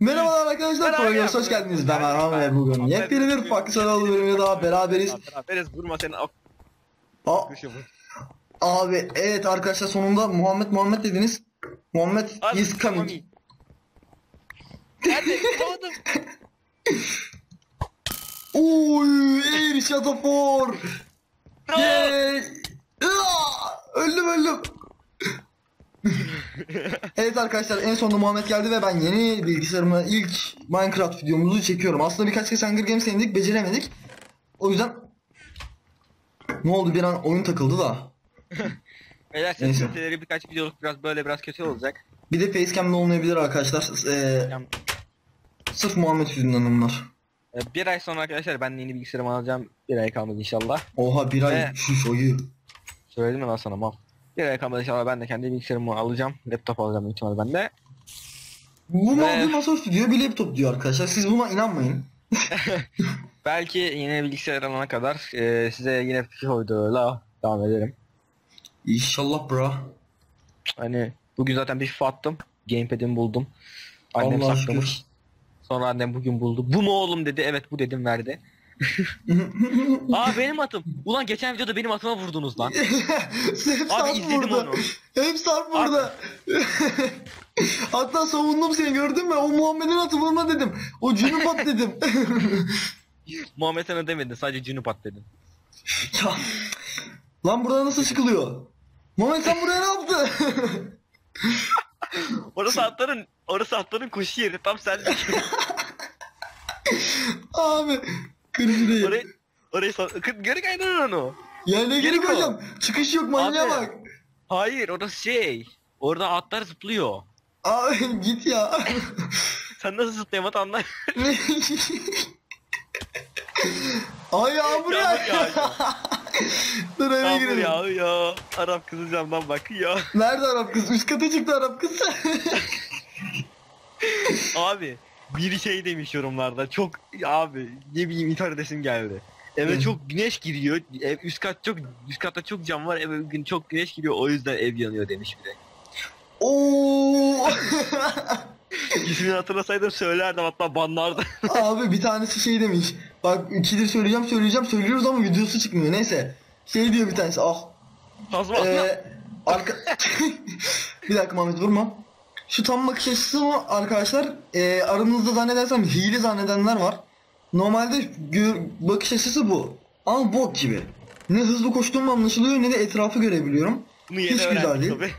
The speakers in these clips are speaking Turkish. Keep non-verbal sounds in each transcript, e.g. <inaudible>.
Merhabalar arkadaşlar, programımıza hoş geldiniz. Ben Erhan ve bugün yepyeni bir farklı sarılı bölümüne daha beraberiz. Beraberiz vurma seni ak Aa, bu. abi evet arkadaşlar sonunda Muhammed Muhammed dediniz. Muhammed is coming. Nerede? Bulamadım. <laughs> Oy, Air Shatafor. No. Yay. Aa, öldüm öldüm. <laughs> evet arkadaşlar en sonunda Muhammed geldi ve ben yeni bilgisayarıma ilk Minecraft videomuzu çekiyorum. Aslında birkaç kez Hunger Games denedik beceremedik. O yüzden ne oldu bir an oyun takıldı da. <laughs> Beyler Neyse. ses kaliteli birkaç videoluk biraz böyle biraz kötü olacak. Bir de facecam'de olmayabilir arkadaşlar. Ee, Yani, sırf Muhammed yüzünden onlar. e, bir ay sonra arkadaşlar ben yeni bilgisayarımı alacağım. Bir ay kalmadı inşallah. Oha bir ay Ee, şuş oyu. Söyledim mi lan sana mal. Ay kalmadı inşallah ben de kendi bilgisayarımı alacağım. Laptop alacağım ihtimalle ben de. Bu Ee, bir masaüstü diyor bir laptop diyor arkadaşlar. Siz buna inanmayın. <laughs> <laughs> Belki yeni bilgisayar alana kadar e, size yine fikir oyduğuyla devam ederim. İnşallah bro. Hani bugün zaten bir FIFA attım. Gamepad'imi buldum. Annem Allah'a saklamış. Sonra annem bugün buldu. Bu mu oğlum dedi. Evet bu dedim verdi. Aa <laughs> benim atım. Ulan geçen videoda benim atıma vurdunuz lan. Hep Abi Sarp izledim burada. onu. Hep Sarp burada. <laughs> Hatta savundum seni gördün mü? O Muhammed'in atı vurma dedim. O Cunubat dedim. <laughs> Muhammed sana demedin. Sadece Cunupat dedin. ya. Lan burada nasıl çıkılıyor? Muhammed sen buraya ne yaptın? Orası atların orası atların koşu yeri. Tam sen Abi. Kırıcı değil. orayı orayı sor- Kı- geri kaydırın onu. Ya ne Geri gerek hocam? Çıkış yok manyağa Abi. bak. Hayır orası şey. Orada atlar zıplıyor. Abi <laughs> git ya. <laughs> Sen nasıl zıplayamadın anla. <laughs> Ay yağmur ya. Yağmur yağıyor. Dur eve Yağmur girelim. yağıyor. Arap kızı camdan bakıyor. Nerede Arap kız? Üst kata çıktı Arap kız. Abi bir şey demiş yorumlarda çok abi ne bileyim intihar edesim geldi. Eve çok güneş giriyor. Ev üst kat çok üst katta çok cam var. Eve gün çok güneş giriyor. O yüzden ev yanıyor demiş bir de. Oo. <laughs> İsmini hatırlasaydım söylerdim hatta banlardım. <laughs> Abi bir tanesi şey demiş. Bak ikidir söyleyeceğim söyleyeceğim söylüyoruz ama videosu çıkmıyor. Neyse. Şey diyor bir tanesi. Ah. Hazma. Ee, arka... <laughs> bir dakika Mehmet vurma. Şu tam bakış açısı mı arkadaşlar? Ee, aranızda zannedersem hile zannedenler var. Normalde bakış açısı bu. Ama bok gibi. Ne hızlı koştuğum anlaşılıyor ne de etrafı görebiliyorum. Bunu hiç yeni güzel öğrendim değil. tabii.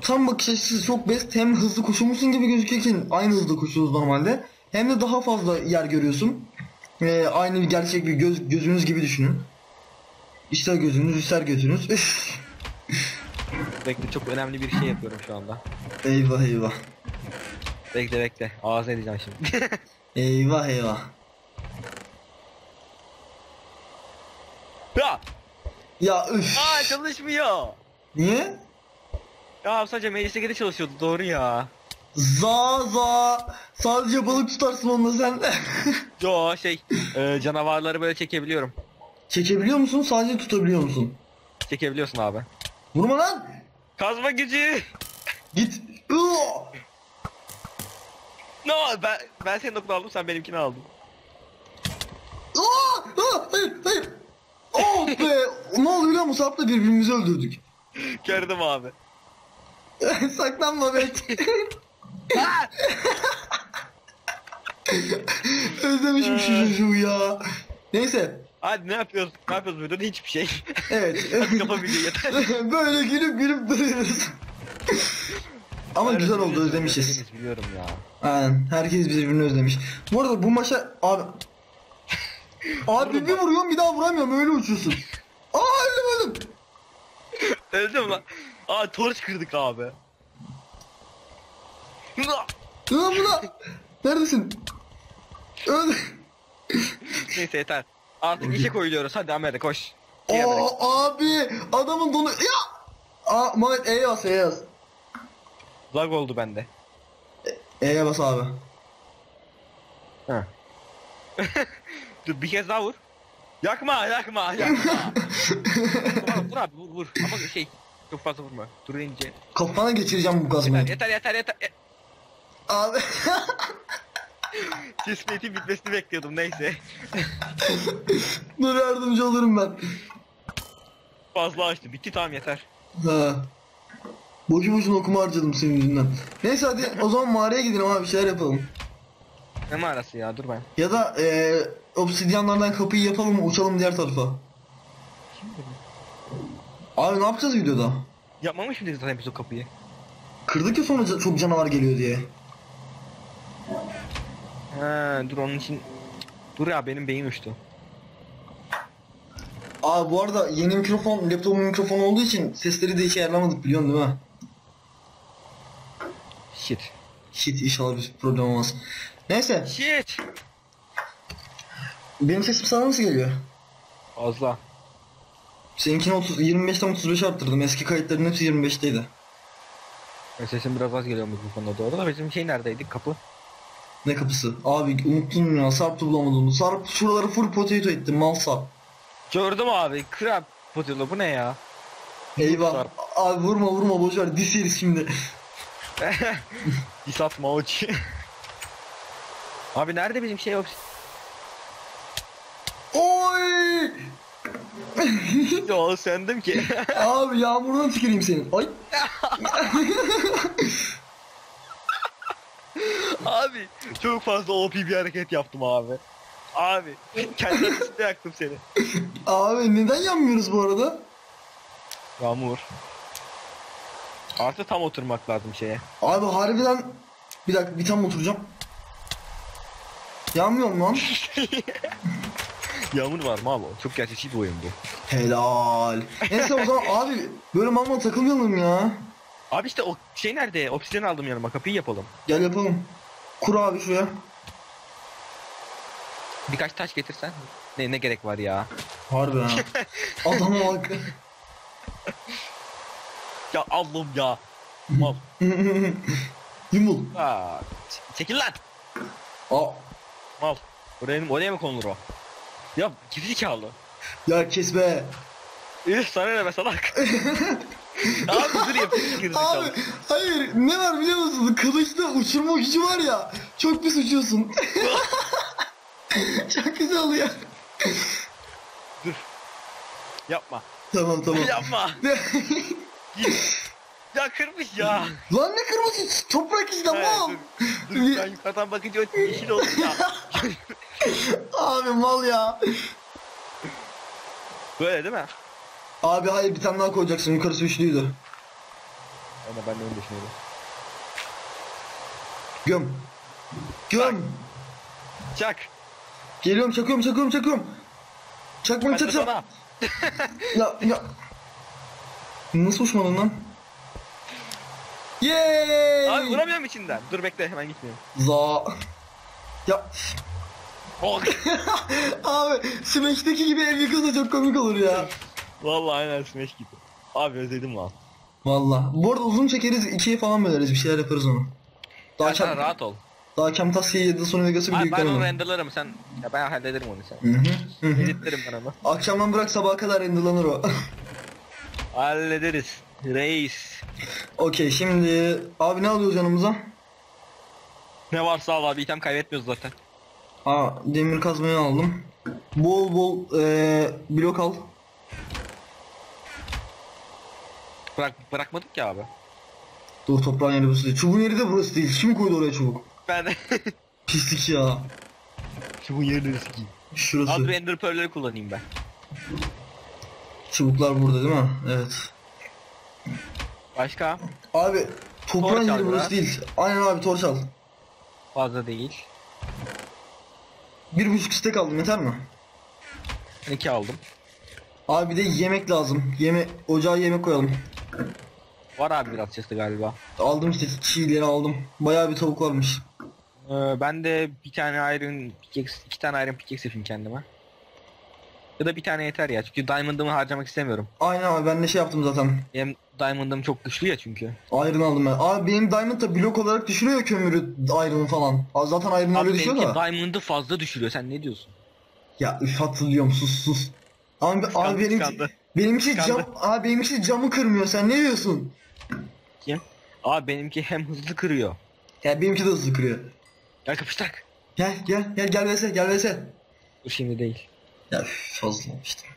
Tam bakış açısı çok best. Hem hızlı koşuyormuşsun gibi gözükürken aynı hızda koşuyoruz normalde. Hem de daha fazla yer görüyorsun. Ee, aynı gerçek bir göz, gözünüz gibi düşünün. İster gözünüz ister götünüz. Bekle çok önemli bir şey yapıyorum şu anda. eyvah eyvah. Bekle bekle. Ağzına edeceğim şimdi. <laughs> Eyvah eyvah. ya! Ya üf. Aa çalışmıyor. Niye? Ya sadece meclise geri çalışıyordu doğru ya. Za za. Sadece balık tutarsın onunla sen. <laughs> Yo şey e, canavarları böyle çekebiliyorum. Çekebiliyor musun? Sadece tutabiliyor musun? Çekebiliyorsun abi. Vurma lan. Kazma gücü. Git. Iıı. No ben ben senin okunu aldım sen benimkini aldın. Aa! Aa! Hayır hayır. Oh be. <laughs> ne oldu biliyor musun? Birbirimizi öldürdük. Gördüm abi. <laughs> Saklanma be. <laughs> Özlemişim şu çocuğu ya. Neyse. Hadi ne yapıyoruz? Ne yapıyoruz burada? Hiçbir şey. Evet. <laughs> Hadi kapa yeter. <laughs> Böyle gülüp gülüp duruyoruz. Ama güzel oldu özlemişiz. Biliyorum ya. Aynen. Herkes birbirini özlemiş. Bu arada bu maça abi <laughs> Abi bir vuruyorum bir daha vuramıyorum öyle uçuyorsun. Aa öldüm öldüm. Öldüm lan. Aa torç kırdık abi. Aa bu ne? Neredesin? Öldüm. Neyse yeter. Artık işe koyuluyoruz. Hadi Amerika koş. Amerika. Aa abi adamın donu ya. Aa Mehmet E'ye bas E'ye bas. Lag oldu bende. E'ye bas abi. Ha. <laughs> Dur bir kez daha vur. Yakma yakma yakma. <laughs> vur, vur abi vur vur. Ama şey çok fazla vurma. Dur ince. Kafana geçireceğim bu Yeter kazmayı. yeter yeter yeter. Abi <laughs> Cismetin bitmesini bekliyordum neyse. dur yardımcı olurum ben. Fazla açtı. Bitti tamam yeter. Ha. Boşu boşuna okuma harcadım senin yüzünden. Neyse hadi o zaman mağaraya gidelim abi bir şeyler yapalım. Ne mağarası ya dur ben. Ya da eee obsidyanlardan kapıyı yapalım uçalım diğer tarafa. Abi ne yapacağız videoda? Yapmamış mıydık zaten biz o kapıyı? Kırdık ya sonra ca- çok canavar geliyor diye. Ha dur onun için. Dur ya benim beyin uçtu. Aa bu arada yeni mikrofon, laptopun mikrofonu olduğu için sesleri de hiç ayarlamadık biliyorsun değil mi? Shit. Shit inşallah bir problem olmaz. Neyse Shit. benim sesim sana nasıl geliyor? Fazla. Seninkini 30, 25'ten 35 arttırdım. Eski kayıtların hepsi 25'teydi. Benim Sesim biraz az geliyor konuda doğru da bizim şey neredeydi kapı? Ne kapısı? Abi unuttum ya Sarp'ı bulamadım. Sarp şuraları full potato etti mal Sarp. Gördüm abi. Krab potilo bu ne ya? Eyvah. Sarp. Abi vurma vurma boşver dis yeriz şimdi. <laughs> Dis atma oç. <laughs> abi nerede bizim şey yok? Oy! <laughs> Ya sendim ki. Abi yağmurdan tüküreyim senin. Ay. Abi çok fazla OP bir hareket yaptım abi. Abi kendi ateşimde <laughs> yaktım seni. Abi neden yanmıyoruz bu arada? Yağmur. Artı tam oturmak lazım şeye. Abi harbiden bir dakika bir tam oturacağım. Yanmıyor mu lan? <laughs> Yağmur var mı abi? Çok gerçekçi bir oyun bu. Helal. Neyse o zaman abi böyle mamma takılmayalım ya. Abi işte o şey nerede? Obsidian aldım yanıma kapıyı yapalım. Gel yapalım. Kur abi şuraya. Birkaç taş getirsen. Ne ne gerek var ya? Harbi ha. <laughs> Adama bak. Ya Allah'ım ya. Mal. <laughs> Yumul. Aa, ç- çekil lan. Aa, Mal. Oraya, oraya mı konulur o? Ya gerizekalı. ya kes be. Üf sana ne be salak. <laughs> Abi dur yapayım gerizekalı. Abi hayır ne var biliyor musun? Kılıçta uçurma gücü var ya. Çok pis uçuyorsun. <laughs> çok güzel oluyor. Yapma. tamam tamam. <laughs> Yapma. <laughs> Ya kırmış ya. Lan ne kırmızı toprak işte He, mal. dur, dur ben yukarıdan bakınca o yeşil oldu ya. Abi mal ya. Böyle değil mi? Abi hayır bir tane daha koyacaksın yukarısı üçlüydü. Aynen ben de öyle düşünüyorum. Göm. Göm. Çak. Geliyorum çakıyorum çakıyorum çakıyorum. De çakacağım. sana. Ya ya. Nasıl uçmadın lan? Yeee. Abi vuramıyorum içinden. Dur bekle hemen gitmiyorum. Za. Ya <laughs> abi Smash'teki gibi ev yıkılsa çok komik olur ya. Vallahi aynen smash gibi. Abi özledim lan. Valla. Bu arada uzun çekeriz ikiye falan böleriz bir şeyler yaparız onu. Daha Ya sen rahat ol. daha Camtasia'yı 7 Sony Vegas'ı bile Abi ben onu yüklemedim. renderlarım sen. Ya ben hallederim onu sen. Hı hı, hı hı. Editlerim ben onu. Akşamdan bırak sabaha kadar renderlanır o. <laughs> Hallederiz. Reis. Okey şimdi abi ne alıyoruz yanımıza? Ne varsa al abi item kaybetmiyoruz zaten. Aa demir kazmayı aldım. Bol bol eee blok al. Bırak, bırakmadık ya abi. Dur toprağın yeri burası değil. Çubuğun yeri de burası değil. Kim koydu oraya çubuk? Ben <laughs> Pislik ya. şu bu yerleri sikeyim. Şurası. Abi render pearl'leri kullanayım ben. Çubuklar burada değil mi? Evet. Başka? Abi toprağın Torç al yeri burası biraz. değil. Aynen abi torç al. Fazla değil. Bir buçuk istek aldım yeter mi? İki aldım. Abi bir de yemek lazım. Yeme ocağa yemek koyalım. Var abi biraz chest'te galiba. Aldım işte çiğleri aldım. Bayağı bir tavuk varmış. Ee, ben de bir tane iron pickaxe, iki tane iron pickaxe yapayım kendime. Ya da bir tane yeter ya çünkü diamond'ımı harcamak istemiyorum. Aynen abi ben de şey yaptım zaten. Benim diamond'ım çok güçlü ya çünkü. Iron aldım ben. Abi benim diamond da blok olarak düşürüyor ya kömürü iron'ı falan. Abi zaten iron Abi öyle düşüyor da. diamond'ı fazla düşürüyor sen ne diyorsun? Ya üf hatırlıyorum sus sus. Abi, abi Kıskandı, benimki, benimki cam, abi benimki camı kırmıyor sen ne diyorsun? Kim? Abi benimki hem hızlı kırıyor. Ya benimki de hızlı kırıyor. Gel kapıştak. Gel gel gel gel vs gel vs. Dur şimdi değil. Ya üf, fazla işte.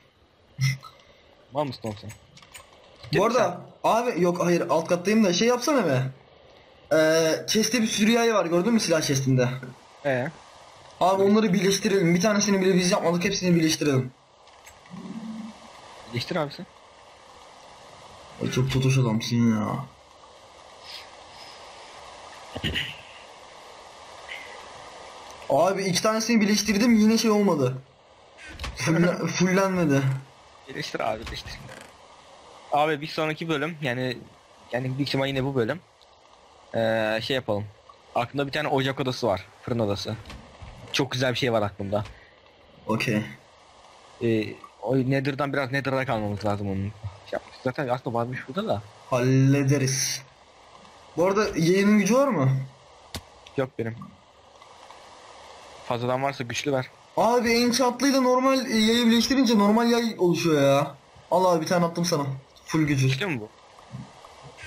Var mısın oğlum sen? Bu arada abi yok hayır alt kattayım da şey yapsana be. Ee, chest'te bir sürü yay var gördün mü silah chest'inde? Ee? Abi onları birleştirelim. Bir tanesini bile biz yapmadık hepsini birleştirelim. Değiştir abi sen. Ay çok totoş adamsın ya. Abi iki tanesini birleştirdim yine şey olmadı. Fulle- fullenmedi. Değiştir abi değiştir. Abi bir sonraki bölüm yani yani büyük ihtimal yine bu bölüm. Ee, şey yapalım. Aklımda bir tane ocak odası var. Fırın odası. Çok güzel bir şey var aklımda. Okey. Ee, o Nether'dan biraz Nether'a kalmamız lazım onun. Şey yapmış. Zaten aslında varmış burada da. Hallederiz. Bu arada yayının gücü var mı? Yok benim. Fazladan varsa güçlü ver. Abi enchantlı normal e, yayı birleştirince normal yay oluşuyor ya. Al abi bir tane attım sana. Full gücü. Güçlü mü bu?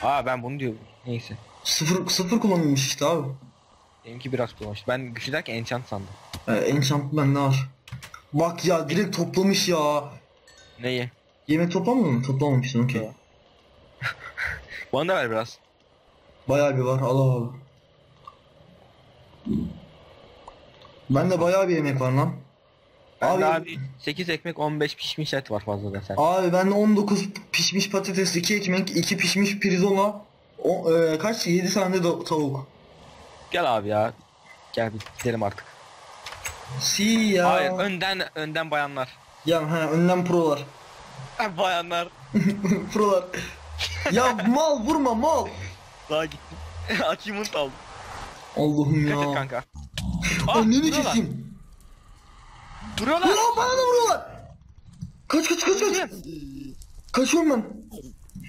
Aa ben bunu diyorum. Neyse. Sıfır, sıfır kullanılmış işte abi. Benimki biraz kullanmış. Ben güçlü derken enchant sandım. Ee, enchant bende var. Bak ya direkt toplamış ya. Neyi? Yemek toplamıyor mu? Toplamamışsın okey. Yok. <laughs> Bana da ver biraz. Bayağı bir var al abi. Bende bayağı bir yemek var lan. Bende Abi- abi, 8 ekmek 15 pişmiş et var fazla desen. Abi bende 19 pişmiş patates, 2 ekmek, 2 pişmiş pirzola, o, e, kaç 7 tane de tavuk. Gel abi ya. Gel gidelim artık. Si ya. Hayır önden önden bayanlar. Ya ha önden prolar. <laughs> Bayanlar. <laughs> prolar. ya mal vurma mal. Daha gittim. <laughs> Achievement aldım. Allah'ım ya. kanka. Aa, Anneni duruyorlar. keseyim. Duruyorlar. Ya bana da vuruyorlar. Kaç kaç kaç kaç. Kaçıyorum ben.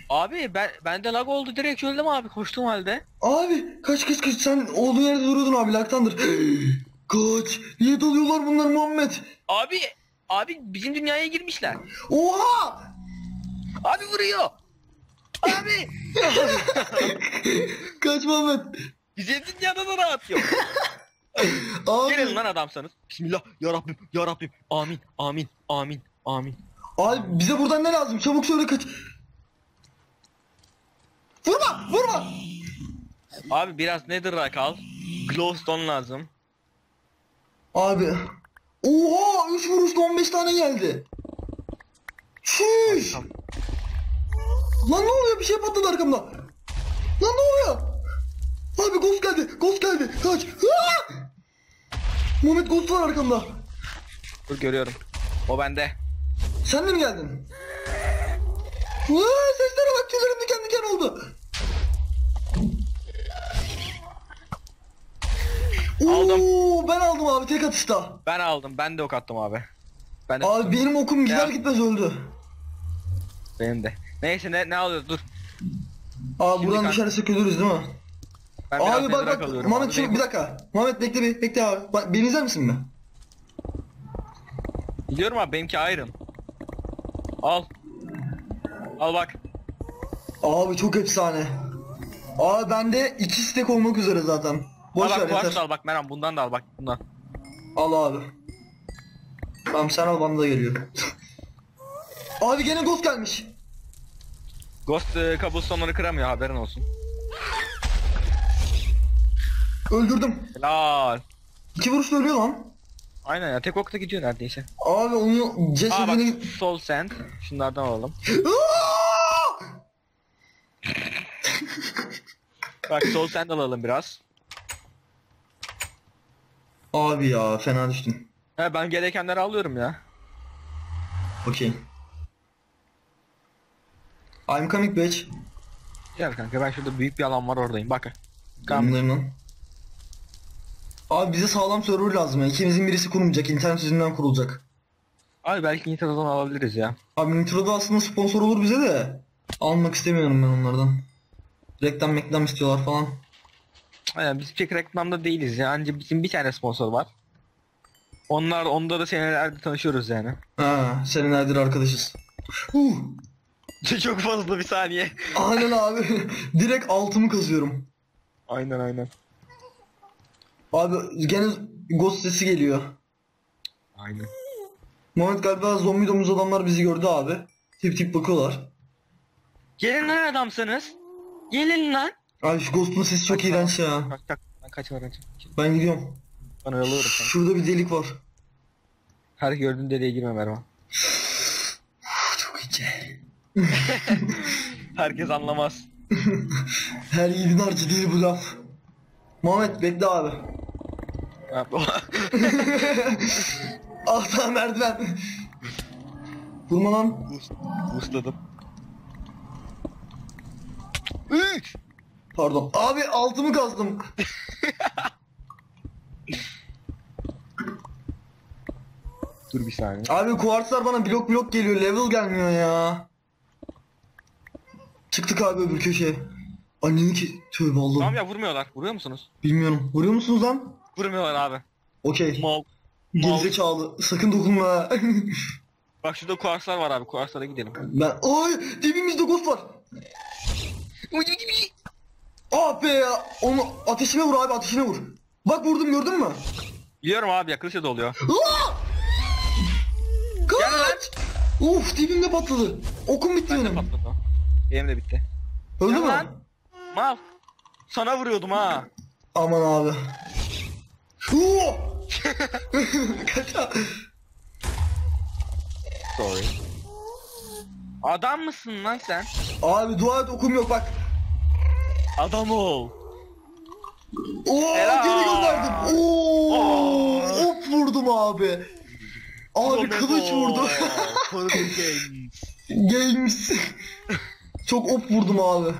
Abi ben bende lag oldu direkt öldüm abi koştuğum halde. Abi kaç kaç kaç sen olduğun yerde duruyordun abi laktandır. <gasps> kaç. Niye dalıyorlar bunlar Muhammed? Abi abi bizim dünyaya girmişler. Oha. Abi vuruyor. Abi <laughs> Kaç Muhammed. bizim dünyada da rahat yok. Abi. Gelin lan adamsanız. Bismillah ya Rabbim ya Rabbim. Amin amin amin amin. Abi bize buradan ne lazım? Çabuk söyle kaç. Vurma vurma. Abi biraz Nether'a kal. Glowstone lazım. Abi. Oha 3 vuruşta 15 tane geldi. Şuş. Lan ne oluyor bir şey patladı arkamda. Lan ne oluyor? Abi ghost geldi ghost geldi kaç. Aa! Muhammed ghost var arkamda. Dur görüyorum. O bende. Sen de mi geldin? Aa, seslere bak tüylerim diken diken oldu. Aldım. Oo, ben aldım abi tek atışta. Ben aldım. Ben de ok attım abi. Ben de Abi benim okum gider Ya. gitmez öldü. benim de. Neyse ne ne alıyoruz dur. Abi Şimdi buradan kanka- dışarı sökülürüz değil mi? Ben biraz Abi bak bak kalıyorum şu, Benim- bir dakika. Muhammed bekle bir bekle abi. Bak beni izler misin mi? Biliyorum abi benimki Iron. Al. Al bak. Abi çok efsane. Abi bende iki stack olmak üzere zaten. Boş al ver bak yeter. al bak Meram bundan da al bak bundan. Al abi. Tamam sen al bana da geliyor. <laughs> abi gene ghost gelmiş. Ghost e, cobblestone'ları kıramıyor haberin olsun. Öldürdüm. Helal. İki vuruşla ölüyor lan. Aynen ya tek okta gidiyor neredeyse. Abi onu Aa bak cesedini... soul sand. Şunlardan alalım. Aa! Bak soul sand alalım biraz. Abi ya fena düştüm. He ben gerekenleri alıyorum ya. Okey. I'm coming bitch. Gel kanka ben şurada büyük bir alan var oradayım bak. Yanındayım lan. Abi bize sağlam server lazım ya. İkimizin birisi kurulmayacak. internet yüzünden kurulacak. Abi belki Nitro'dan alabiliriz ya. Abi Nitro'da aslında sponsor olur bize de. Almak istemiyorum ben onlardan. Reklam meklam istiyorlar falan. Aynen biz pek reklamda değiliz ya. Anca bizim bir tane sponsor var. Onlar onda da senelerde tanışıyoruz yani. Ha, senelerdir arkadaşız. Huh. <laughs> Çok fazla bir saniye. Aynen abi. <laughs> Direkt altımı kazıyorum. Aynen aynen. Abi gene ghost sesi geliyor. Aynen. Muhammed galiba zombi domuz adamlar bizi gördü abi. Tip tip bakıyorlar. Gelin lan adamsınız. Gelin lan. Abi şu ghost'un sesi çok iğrenç ya. Kaç kaç. Ben kaç var Ben gidiyorum. Ben oyalıyorum seni. Şurada bir delik var. Her gördüğün deliğe girme Mervan. Çok ince. <laughs> Herkes anlamaz. <laughs> Her yiğidin harcı değil bu laf. Muhammed bekle abi. <laughs> Ah tamam merdiven. Vurma lan. Busladım. Üç. Pardon. Abi altımı kazdım. Dur bir saniye. Abi kuartslar bana blok blok geliyor. Level gelmiyor ya. Çıktık abi öbür köşeye. Annenin ki... Tövbe Allah'ım. Tamam ya vurmuyorlar. Vuruyor musunuz? Bilmiyorum. Vuruyor musunuz lan? Vurmuyorlar abi. Okey. Mal. Gerizekalı. Sakın dokunma. <laughs> Bak şurada kuarslar var abi. Kuarslara gidelim. ben... Ay! Dibimizde ghost var. Ah be ya. Onu ateşine vur abi ateşine vur. Bak vurdum gördün mü? Biliyorum abi yaklaşa da oluyor. Aa! Kaç! Uf dibimde patladı. Okum bitti benim. Patladı. Benim de bitti. Öldü mü? lan. Mal. Sana vuruyordum ha. Aman abi. Oo! <laughs> Kaç abi. Sorry. Adam mısın lan sen? Abi dua et okum yok bak. Adam ol. Oo Helal. geri gönderdim. Oo! Oo. Op vurdum abi. Abi kılıç vurdu. <laughs> Games. Çok op vurdum abi.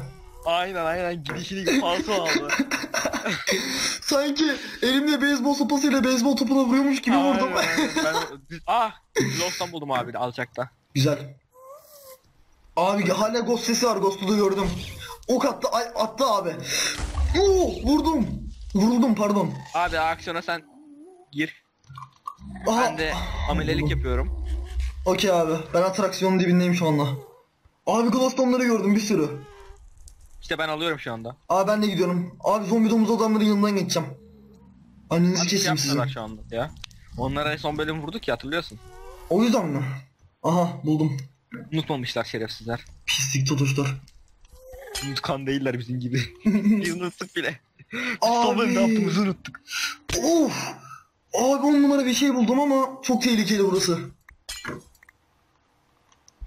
aynen aynen gidişini falso aldı. <laughs> Sanki elimle beyzbol sopasıyla beyzbol topuna vuruyormuş gibi vurdum. Aynen, aynen. <laughs> ben, ah, Lost'tan buldum abi alçakta. Güzel. Abi hala ghost sesi var. Ghost'u da gördüm. Ok attı, ay, attı abi. Oo, vurdum. Vuruldum pardon. Abi aksiyona sen gir. Aha. Ben de amelelik yapıyorum. Okey abi. Ben atraksiyonun dibindeyim şu anda. Abi glowstone'ları gördüm bir sürü. İşte ben alıyorum şu anda. Abi ben de gidiyorum. Abi zombi domuz adamların yanından geçeceğim. Annenizi Abi şey keseyim sizin. şu anda ya. Onlara son bölüm vurduk ya hatırlıyorsun. O yüzden mi? Aha buldum. Unutmamışlar şerefsizler. Pislik totuşlar. Unutkan değiller bizim gibi. <laughs> Biz unuttuk bile. Abi. ne yaptığımızı unuttuk. Of. Abi on numara bir şey buldum ama çok tehlikeli burası.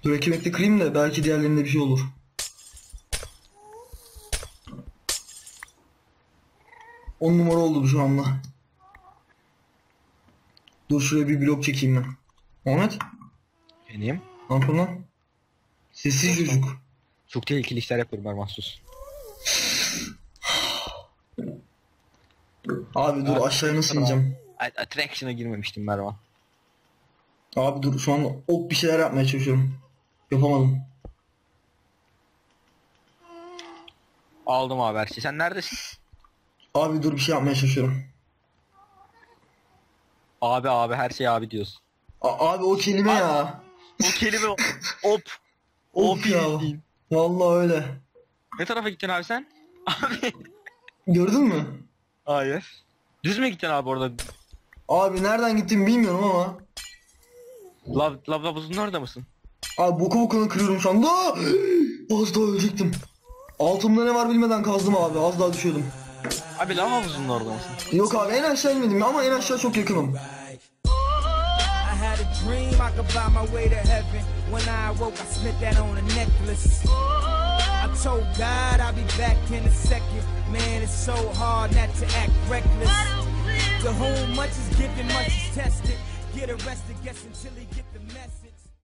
Dur ekmekle kırayım da belki diğerlerinde bir şey olur. On numara oldu şu anda. Dur şuraya bir blok çekeyim ben. Ahmet Benim. ne yapıyorsun lan? Sessiz çocuk. Çok tehlikeli işler yapıyorum ben mahsus. Abi dur aşağıya nasıl ineceğim? Attraction'a girmemiştim Mervan. Abi dur şu anda ok bir şeyler yapmaya çalışıyorum. Yapamadım. Aldım abi her şeyi. Sen neredesin? Abi dur bir şey yapmaya çalışıyorum. Abi abi her şey abi diyorsun. A- abi o kelime ya. O kelime op. <laughs> Op Of ya. bildiğin. Vallahi öyle. Ne tarafa gittin abi sen? Abi. Gördün mü? Hayır. Düz mü gittin abi orada? Abi nereden gittim bilmiyorum ama. Lav, lav lavuzun orada mısın? Abi boku bokunu kırıyorum şu anda. Az daha ölecektim. Altımda ne var bilmeden kazdım abi. Az daha düşüyordum. Abi lav havuzunun orada mısın? Yok abi en aşağı inmedim ama en aşağı çok yakınım. I had a dream I could buy my way to heaven. When I woke, I spent that on a necklace. I told God I'll be back in a second. Man, it's so hard not to act reckless. To whom much is given, much is tested. Get arrested, guess until he get the message.